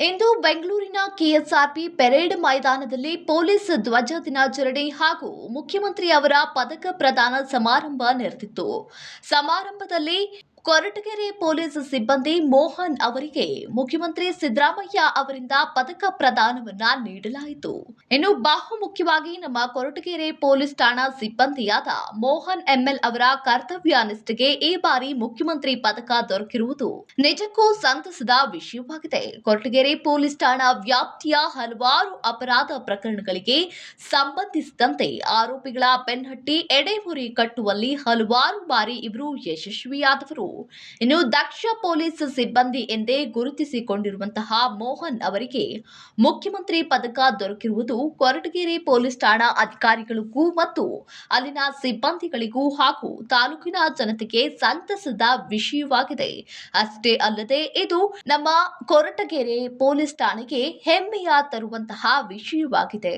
ಇಂದು ಬೆಂಗಳೂರಿನ KSRP parade ಮೈದಾನದಲ್ಲಿ police ಧ್ವಜ ದಿನಾಚರಣೆ ಹಾಗೂ ಮುಖ್ಯಮಂತ್ರಿ ಅವರ ಪದಕ ಪ್ರದಾನ ಸಮಾರಂಭ ನಡೆದಿತ್ತು ಸಮಾರಂಭದಲ್ಲಿ ಕೊರಟಗೆರೆ ಪೊಲೀಸ್ ಸಿಬ್ಬಂದಿ ಮೋಹನ್ ಅವರಿಗೆ ಮುಖ್ಯಮಂತ್ರಿ ಸಿದ್ದರಾಮಯ್ಯ ಅವರಿಂದ ಪದಕ ಪ್ರದಾನವನ್ನ ನೀಡಲಾಯಿತು. ಇನ್ನು ಬಹುಮುಖ್ಯವಾಗಿ ನಮ್ಮ ಕೊರಟಗೆರೆ ಪೊಲೀಸ್ ಠಾಣಾ ಸಿಬ್ಬಂದಿಯಾದ ಮೋಹನ್ ಎಂಎಲ್ ಅವರ ಕರ್ತವ್ಯ ನಿಷ್ಠೆಗೆ ಈ ಬಾರಿ ಮುಖ್ಯಮಂತ್ರಿ ಪದಕ ದೊರಕಿರುವುದು ನಿಜಕ್ಕೂ ಸಂತಸದ ವಿಷಯವಾಗಿದೆ. ಕೊರಟಗೆರೆ ಪೊಲೀಸ್ ಠಾಣಾ ವ್ಯಾಪ್ತಿಯ ಹಲವಾರು ಅಪರಾಧ ಪ್ರಕರಣಗಳಿಗೆ ಸಂಬಂಧಿಸಿದಂತೆ ಆರೋಪಿಗಳ ಬೆನ್ನಟ್ಟಿ ಎಡೆಮುರಿ ಕಟ್ಟುವಲ್ಲಿ ಹಲವಾರು ಬಾರಿ ಇವರು ಯಶಸ್ವಿಯಾದವರು. ಇನ್ನು ದಕ್ಷ ಪೊಲೀಸ್ ಸಿಬ್ಬಂದಿ ಎಂದೇ ಗುರುತಿಸಿಕೊಂಡಿರುವಂತಹ ಮೋಹನ್ ಅವರಿಗೆ ಮುಖ್ಯಮಂತ್ರಿ ಪದಕ ದೊರಕಿರುವುದು ಕೊರಟಗೆರೆ ಪೊಲೀಸ್ ಠಾಣಾ ಅಧಿಕಾರಿಗಳಿಗೂ ಮತ್ತು ಅಲ್ಲಿನ ಸಿಬ್ಬಂದಿಗಳಿಗೂ ಹಾಗೂ ತಾಲೂಕಿನ ಜನತೆಗೆ ಸಂತಸದ ವಿಷಯವಾಗಿದೆ. ಅಷ್ಟೇ ಅಲ್ಲದೆ ಇದು ನಮ್ಮ ಕೊರಟಗೆರೆ ಪೊಲೀಸ್ ಠಾಣೆಗೆ ಹೆಮ್ಮೆಯ ತರುವಂತಹ ವಿಷಯವಾಗಿದೆ.